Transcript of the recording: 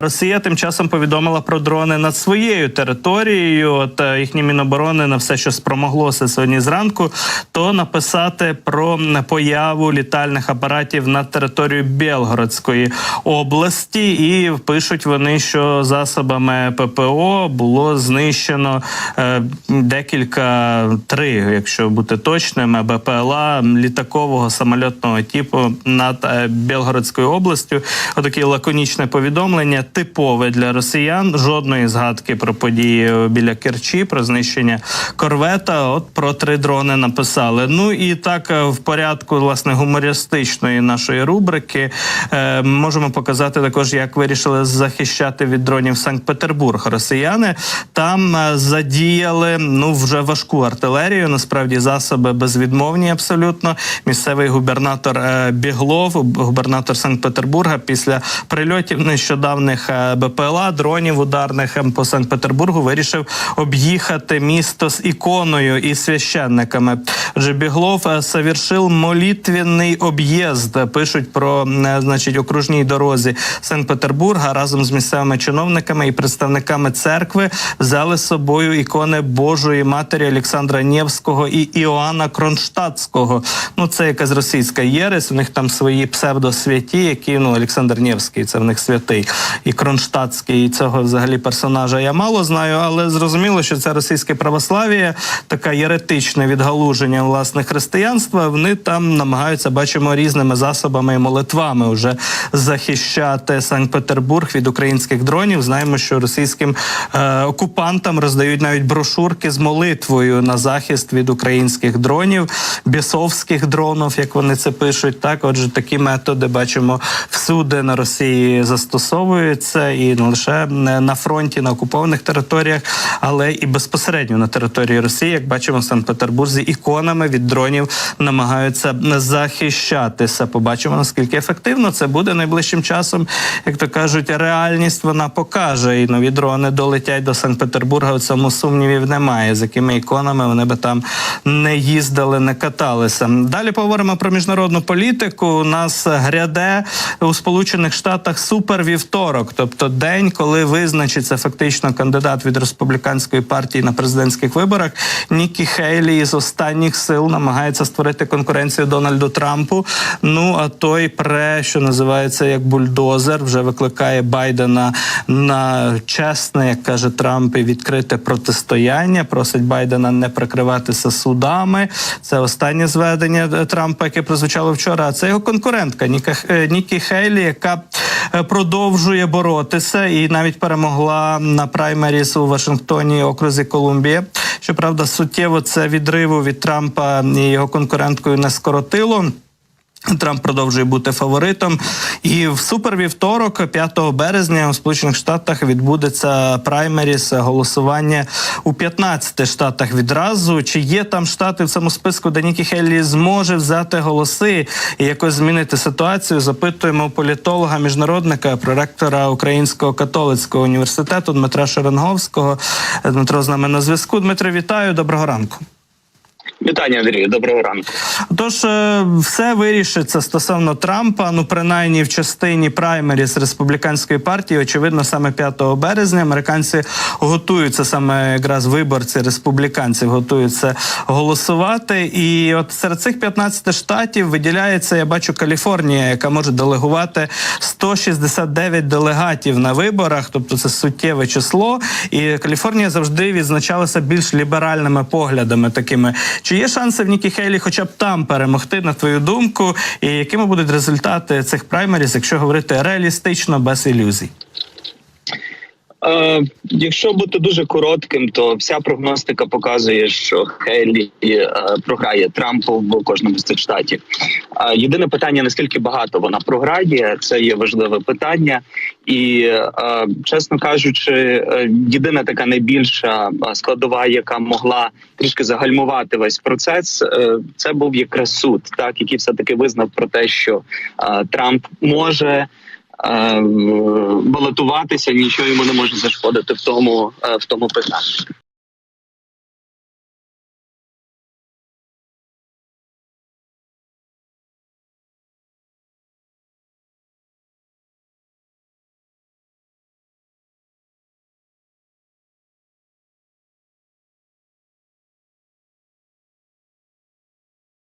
Росія тим часом повідомила про дрони над своєю територією. От е, їхні міноборони на все, що спромоглося сьогодні зранку, то написати про появу літальних апаратів на територію Білгородської області, і пишуть вони, що засобами ППО було знищено е, декілька три, якщо бути точним, БПЛА літакового самольотного типу над е, Білгородською областю. Отакі лаконічне повідомлення, типове для росіян. Жодної згадки про події біля Керчі, про знищення корвета. От про три дрони написали. Ну і так е, в порядку власне гумористичної нашої рубрики е, можемо показати також, як вирішили захищати від дронів Санкт-Петербург. Росіяни там е, задіяли ну вже важку артилерію. Насправді засоби безвідмовні. Абсолютно місцевий губернатор е, Біглов, губернатор Санкт-Петербурга, після прильотів нещодавних е, БПЛА дронів ударних ем, по Санкт-Петербургу вирішив об'їхати місто з іконою і священниками. Отже, Біглов е, совершив молитвенний об'їзд. Пишуть про е, значить окружній дорозі Санкт-Петербурга разом з місцевими чиновниками і представниками церкви взяли з собою ікони Божої Матері Олександра Нєвського і Іоанна Кронштадтського. Ну це якась російська єресь. У них там свої псевдосвяті, які ну Олександр Нєвський, це в них святий, і Кронштадтський. І цього взагалі персонажа я мало знаю, але зрозуміло, що це російське православ'я, таке єретичне відгалуження власне християнства. Вони там намагаються, бачимо, різними засобами і молитвами вже захищати Санкт-Петербург від українських дронів. Знаємо, що російським е, окупантам роздають навіть брошурки з молитвою на захист від українських дронів, бісовських дронів, як вони це пишуть. Так, отже, такі методи бачимо всюди на Росії застосовуються і не лише на фронті, на окупованих територіях, але і безпосередньо на території Росії, як бачимо в Санкт-Петербурзі, іконами від дронів намагаються захищатися. Побачимо наскільки ефективно це буде найближчим часом. Як то кажуть, реальність вона покаже, і нові дрони долетять до Санкт-Петербурга. У цьому сумнівів немає. З якими іконами вони би там не їздили, не каталися. Далі поговоримо про міжнародну політику. У нас гряде у Сполучених Штатах супервівторок, тобто день, коли визначиться фактично кандидат від республіканської партії на президентських виборах. Нікі Хейлі з останніх сил намагається створити конкуренцію Дональду Трампу. Ну а той пре, що називається як бульдозер, вже викликає Байдена на чесне, як каже Трамп, і відкрите протистояння. Просить Байдена не прикриватися судами. Це останнє зведення Трампа, яке прозвучало вчора. А це його конкурентка Ніка Нікі Хейлі, яка продовжує боротися і навіть перемогла на праймеріс у Вашингтоні, окрузі Колумбія. Щоправда, суттєво це відриву від Трампа і його конкуренткою не скоротило. Трамп продовжує бути фаворитом, і в супервівторок, 5 березня, у Сполучених Штатах відбудеться праймеріс голосування у 15 штатах відразу. Чи є там штати в цьому списку, де Нікі Хеллі зможе взяти голоси і якось змінити ситуацію? Запитуємо політолога, міжнародника, проректора Українського католицького університету Дмитра Шеренговського. Дмитро з нами на зв'язку. Дмитро, вітаю. Доброго ранку. Вітання, Андрію, доброго ранку. Тож е, все вирішиться стосовно Трампа. Ну принаймні в частині праймеріс республіканської партії. Очевидно, саме 5 березня американці готуються саме якраз виборці республіканців готуються голосувати. І от серед цих 15 штатів виділяється, я бачу, Каліфорнія, яка може делегувати 169 делегатів на виборах, тобто це суттєве число. І Каліфорнія завжди відзначалася більш ліберальними поглядами такими. Чи є шанси в Нікі Хейлі, хоча б там перемогти, на твою думку, і якими будуть результати цих праймеріз, якщо говорити реалістично, без ілюзій? Е, якщо бути дуже коротким, то вся прогностика показує, що Хейлі е, програє Трампу в кожному з цих штатів. Е, єдине питання: наскільки багато вона програє, це є важливе питання, і е, чесно кажучи, е, єдина така найбільша е, складова, яка могла трішки загальмувати весь процес, це був якраз суд, так який все таки визнав про те, що Трамп може. балотуватися, нічого йому не може зашкодити в тому в тому питанні.